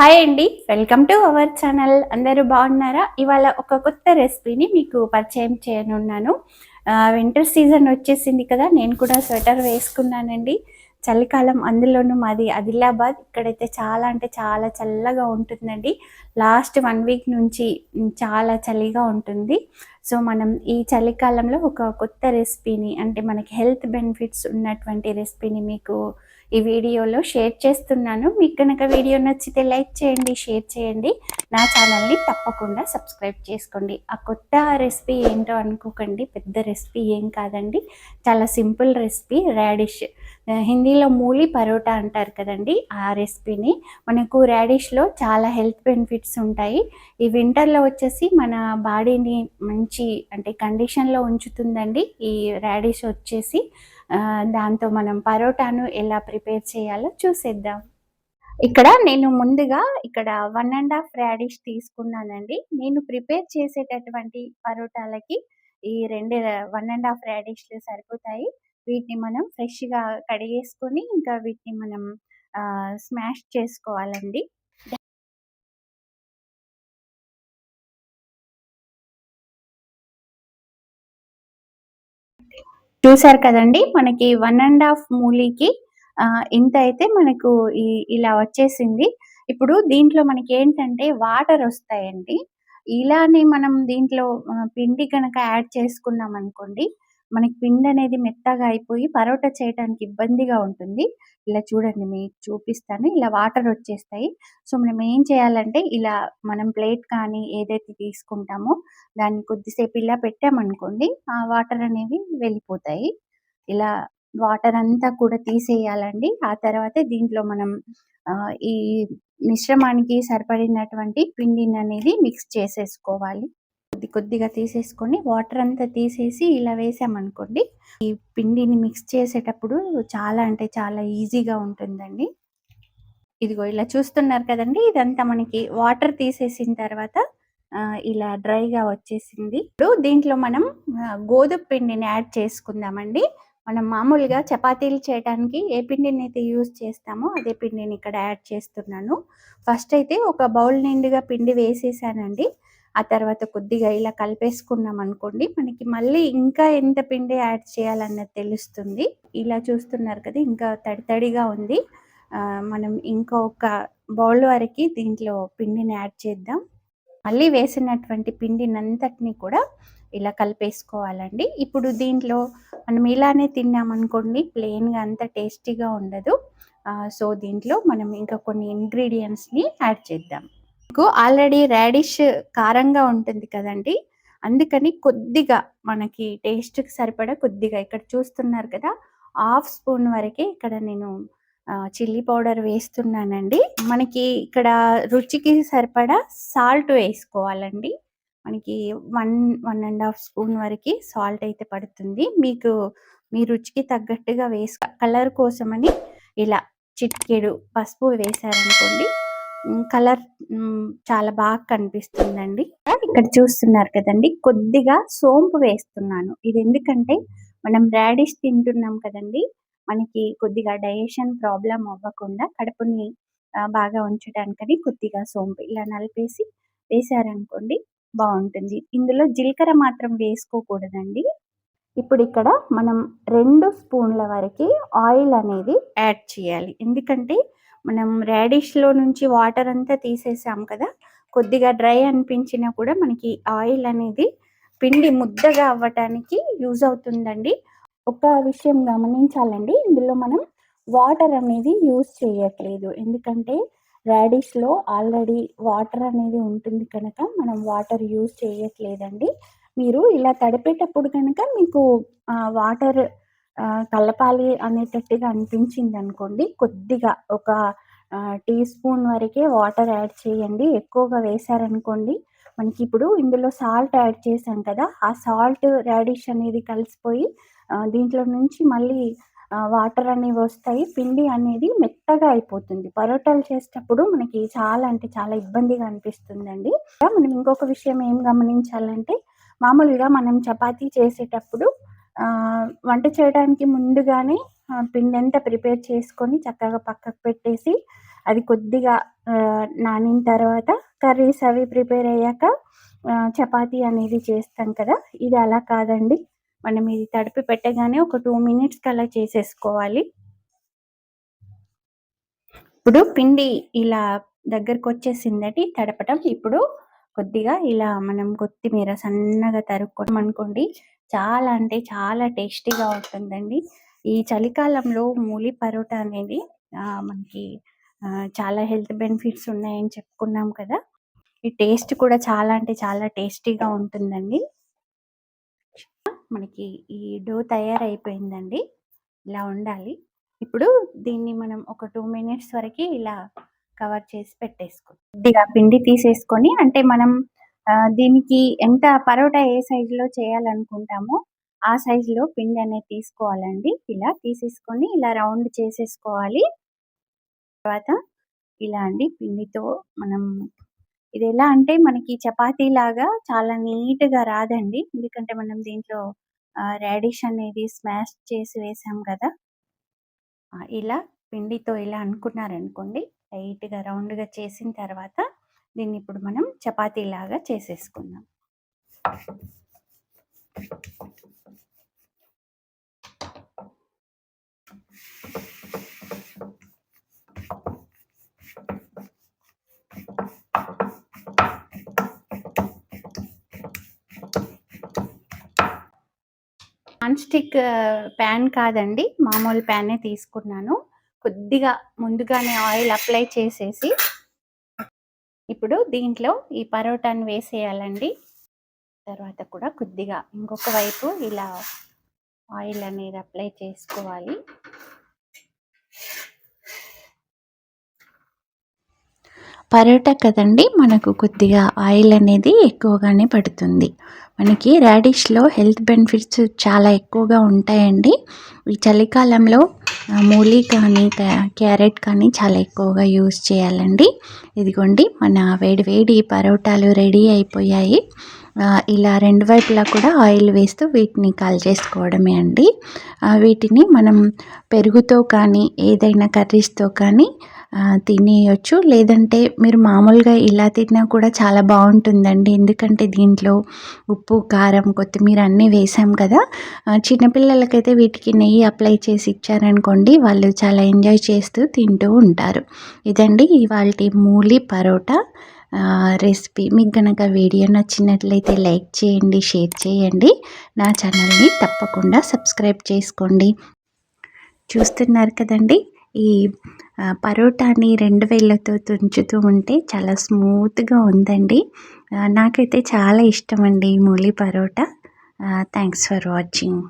Hi అండి welcome to our channel అందరూ బాగున్నారా? ఇవాళ ఒక కొత్త రెసిపీని మీకు పరిచయం చేయనున్నాను. వింటర్ సీజన్ వచ్చేసింది కదా నేను కూడా స్వెటర్ వేసుకున్నానండి. చలికాలం అందులోనూ మాది ఆదిలాబాద్. ఇక్కడైతే చాలా అంటే చాలా చల్లగా ఉంటుందండి. లాస్ట్ వన్ వీక్ నుంచి చాలా చలిగా ఉంటుంది. సో మనం ఈ చలికాలంలో ఒక కొత్త రెసిపీని అంటే మనకి హెల్త్ బెనిఫిట్స్ ఉన్నటువంటి రెసిపీని మీకు ఈ వీడియోలో షేర్ చేస్తున్నాను. మీకు కనుక వీడియో నచ్చితే లైక్ చేయండి షేర్ చేయండి. నా ఛానల్ని తప్పకుండా సబ్స్క్రైబ్ చేసుకోండి. ఆ కొత్త రెసిపీ ఏంటో అనుకోకండి. పెద్ద రెసిపీ ఏం కాదండి. చాలా సింపుల్ రెసిపీ రాడిష్. హిందీలో మూలి పరోటా అంటారు కదండి ఆ రెసిపీని. మనకు రాడిష్లో చాలా హెల్త్ బెనిఫిట్స్ ఉంటాయి. ఈ వింటర్లో వచ్చేసి మన బాడీని మంచి అంటే కండిషన్లో ఉంచుతుందండి. ఈ రాడిష్ వచ్చేసి దాంతో మనం పరోటాను ఎలా ప్రిపేర్ చేయాలో చూసేద్దాం. ఇక్కడ నేను ముందుగా ఇక్కడ వన్ అండ్ హాఫ్ రాడిష్ తీసుకున్నానండి. నేను ప్రిపేర్ చేసేటటువంటి పరోటాలకి ఈ రెండు వన్ అండ్ హాఫ్ రాడిష్లు సరిపోతాయి. వీటిని మనం ఫ్రెష్గా కడిగేసుకొని ఇంకా వీటిని మనం స్మాష్ చేసుకోవాలండి. చూసారు కదండి. మనకి వన్ అండ్ హాఫ్ మూలీకి ఇంత అయితే మనకు ఈ ఇలా వచ్చేసింది. ఇప్పుడు దీంట్లో మనకి ఏంటంటే వాటర్ వస్తాయండి. ఇలానే మనం దీంట్లో పిండి కనుక యాడ్ చేసుకున్నాం అనుకోండి మనకి పిండి అనేది మెత్తగా అయిపోయి పరోటా చేయడానికి ఇబ్బందిగా ఉంటుంది. ఇలా చూడండి మీకు చూపిస్తాను. ఇలా వాటర్ వచ్చేస్తాయి. సో మనం ఏం చేయాలంటే ఇలా మనం ప్లేట్ కానీ ఏదైతే తీసుకుంటామో దాన్ని కొద్దిసేపు ఇలా పెట్టామనుకోండి ఆ వాటర్ అనేవి వెళ్ళిపోతాయి. ఇలా వాటర్ అంతా కూడా తీసేయాలండి. ఆ తర్వాత దీంట్లో మనం ఈ మిశ్రమానికి సరిపడినటువంటి పిండిని అనేది మిక్స్ చేసేసుకోవాలి. కొద్ది కొద్దిగా తీసేసుకొని వాటర్ అంతా తీసేసి ఇలా వేసామనుకోండి ఈ పిండిని మిక్స్ చేసేటప్పుడు చాలా అంటే చాలా ఈజీగా ఉంటుందండి. ఇదిగో ఇలా చూస్తున్నారు కదండి ఇదంతా మనకి వాటర్ తీసేసిన తర్వాత ఇలా డ్రైగా వచ్చేసింది. ఇప్పుడు దీంట్లో మనం గోధుమ పిండిని యాడ్ చేసుకుందామండి. మనం మామూలుగా చపాతీలు చేయడానికి ఏ పిండిని అయితే యూజ్ చేస్తామో అదే పిండిని ఇక్కడ యాడ్ చేస్తున్నాను. ఫస్ట్ అయితే ఒక బౌల్ నిండుగా పిండి వేసేసానండి. ఆ తర్వాత కొద్దిగా ఇలా కలిపేసుకున్నాం అనుకోండి మనకి మళ్ళీ ఇంకా ఎంత పిండి యాడ్ చేయాలన్నది తెలుస్తుంది. ఇలా చూస్తున్నారు కదా ఇంకా తడి తడిగా ఉంది. మనం ఇంకొక బౌల్ వరకు దీంట్లో పిండిని యాడ్ చేద్దాం. మళ్ళీ వేసినటువంటి పిండినంతటిని కూడా ఇలా కలిపేసుకోవాలండి. ఇప్పుడు దీంట్లో మనం ఇలానే తిన్నామనుకోండి ప్లెయిన్గా అంత టేస్టీగా ఉండదు. సో దీంట్లో మనం ఇంకా కొన్ని ఇంగ్రీడియంట్స్ని యాడ్ చేద్దాం. మీకు ఆల్రెడీ రాడిష్ కారంగా ఉంటుంది కదండి. అందుకని కొద్దిగా మనకి టేస్ట్కి సరిపడా కొద్దిగా ఇక్కడ చూస్తున్నారు కదా హాఫ్ స్పూన్ వరకే ఇక్కడ నేను చిల్లీ పౌడర్ వేస్తున్నానండి. మనకి ఇక్కడ రుచికి సరిపడా సాల్ట్ వేసుకోవాలండి. మనకి one one and half spoon వరకు సాల్ట్ అయితే పడుతుంది. మీకు మీ రుచికి తగ్గట్టుగా వేసుకో కలర్ కోసమని ఇలా చిట్కేడు పసుపు వేసారనుకోండి కలర్ చాలా బాగా కనిపిస్తుందండి. ఇక్కడ చూస్తున్నారు కదండి కొద్దిగా సోంపు వేస్తున్నాను. ఇది ఎందుకంటే మనం రాడిష్ తింటున్నాం కదండి మనకి కొద్దిగా డైజెషన్ ప్రాబ్లం అవ్వకుండా కడుపుని బాగా ఉంచడానికని కొద్దిగా సోంపు ఇలా నలిపేసి వేసారనుకోండి బాగుంటుంది. ఇందులో జీలకర్ర మాత్రం వేసుకోకూడదండి. ఇప్పుడు ఇక్కడ మనం రెండు స్పూన్ల వరకు ఆయిల్ అనేది యాడ్ చేయాలి. ఎందుకంటే మనం రాడిష్లో నుంచి వాటర్ అంతా తీసేసాం కదా కొద్దిగా డ్రై అనిపించినా కూడా మనకి ఆయిల్ అనేది పిండి ముద్దగా అవ్వటానికి యూజ్ అవుతుందండి. ఒక విషయం గమనించాలండి ఇందులో మనం వాటర్ అనేది యూజ్ చేయట్లేదు. ఎందుకంటే రాడిష్లో ఆల్రెడీ వాటర్ అనేది ఉంటుంది కనుక మనం వాటర్ యూజ్ చేయట్లేదండి. మీరు ఇలా తడిపేటప్పుడు కనుక మీకు వాటర్ కలపాలి అనేటట్టుగా అనిపించింది అనుకోండి కొద్దిగా ఒక టీ స్పూన్ వరకే వాటర్ యాడ్ చేయండి. ఎక్కువగా వేశారనుకోండి మనకి ఇప్పుడు ఇందులో సాల్ట్ యాడ్ చేసాం కదా ఆ సాల్ట్ రాడిష్ అనేది కలిసిపోయి దీంట్లో నుంచి మళ్ళీ వాటర్ అనేవి వస్తాయి. పిండి అనేది మెత్తగా అయిపోతుంది. పరోటాలు చేసేటప్పుడు మనకి చాలా అంటే చాలా ఇబ్బందిగా అనిపిస్తుందండి. మనం ఇంకొక విషయం ఏం గమనించాలంటే మామూలుగా మనం చపాతీ చేసేటప్పుడు వంట చేయడానికి ముందుగానే పిండి అంతా ప్రిపేర్ చేసుకొని చక్కగా పక్కకు పెట్టేసి అది కొద్దిగా నానిన తర్వాత కర్రీస్ అవి ప్రిపేర్ అయ్యాక చపాతీ అనేది చేస్తాం కదా. ఇది అలా కాదండి. మనం ఇది తడిపి పెట్టగానే ఒక టూ మినిట్స్కి అలా చేసేసుకోవాలి. ఇప్పుడు పిండి ఇలా దగ్గరకు వచ్చేసిందటి తడపటం. ఇప్పుడు కొద్దిగా ఇలా మనం కొత్తిమీర సన్నగా తరుక్కోవడం అనుకోండి చాలా అంటే చాలా టేస్టీగా ఉంటుందండి. ఈ చలికాలంలో మూలి పరోటా అనేది మనకి చాలా హెల్త్ బెనిఫిట్స్ ఉన్నాయని చెప్పుకున్నాం కదా. ఈ టేస్ట్ కూడా చాలా అంటే చాలా టేస్టీగా ఉంటుందండి. మనకి ఈ డో తయారైపోయిందండి. ఇలా ఉండాలి. ఇప్పుడు దీన్ని మనం ఒక టూ మినిట్స్ వరకు ఇలా కవర్ చేసి పెట్టేసుకో పిండి తీసేసుకొని అంటే మనం దీనికి ఎంత పరోటా ఏ సైజులో చేయాలనుకుంటామో ఆ సైజులో పిండి అనేది తీసుకోవాలండి. ఇలా తీసేసుకొని ఇలా రౌండ్ చేసేసుకోవాలి. తర్వాత ఇలా అండి పిండితో మనం ఇది ఎలా అంటే మనకి చపాతీ లాగా చాలా నీట్గా రాదండి. ఎందుకంటే మనం దీంట్లో రాడిష్ అనేది స్మాష్ చేసి వేసాం కదా. ఇలా పిండితో ఇలా అనుకున్నారనుకోండి లైట్గా రౌండ్గా చేసిన తర్వాత దీన్ని ఇప్పుడు మనం చపాతీ లాగా చేసేసుకుందాం. నాన్ స్టిక్ ప్యాన్ కాదండి. మామూలు ప్యానే తీసుకున్నాను. కొద్దిగా ముందుగానే ఆయిల్ అప్లై చేసేసి ఇప్పుడు దీంట్లో ఈ పరోటాను వేసేయాలండి. తర్వాత కూడా కొద్దిగా ఇంకొక వైపు ఇలా ఆయిల్ అనేది అప్లై చేసుకోవాలి. పరోటా కదండి మనకు కొద్దిగా ఆయిల్ అనేది ఎక్కువగానే పడుతుంది. మనకి రాడిష్లో హెల్త్ బెనిఫిట్స్ చాలా ఎక్కువగా ఉంటాయండి. ఈ చలికాలంలో మూలీ కానీ క్యారెట్ కానీ చాలా ఎక్కువగా యూస్ చేయాలండి. ఇదిగోండి మన వేడి వేడి పరోటాలు రెడీ అయిపోయాయి. ఇలా రెండు వైపులా కూడా ఆయిల్ వేస్తూ వీటిని కాల్ చేసుకోవడమే అండి. వీటిని మనం పెరుగుతో కానీ ఏదైనా కర్రీస్తో కానీ తినేయచ్చు. లేదంటే మీరు మామూలుగా ఇలా తిన్నా కూడా చాలా బాగుంటుందండి. ఎందుకంటే దీంట్లో ఉప్పు కారం కొత్తిమీర అన్నీ వేసాం కదా. చిన్నపిల్లలకైతే వీటికి నెయ్యి అప్లై చేసి ఇచ్చారనుకోండి వాళ్ళు చాలా ఎంజాయ్ చేస్తూ తింటూ ఉంటారు. ఇదండి ఇవాళ మూలి పరోటా రెసిపీ. మీకు కనుక వీడియో నచ్చినట్లయితే లైక్ చేయండి షేర్ చేయండి. నా ఛానల్ని తప్పకుండా సబ్స్క్రైబ్ చేసుకోండి. చూస్తున్నారు కదండి? ఈ పరోటాని రెండు వేళ్ళతో తుంచుతూ ఉంటే చాలా స్మూత్గా ఉందండి. నాకైతే చాలా ఇష్టం అండి mooli paratha. Thanks for watching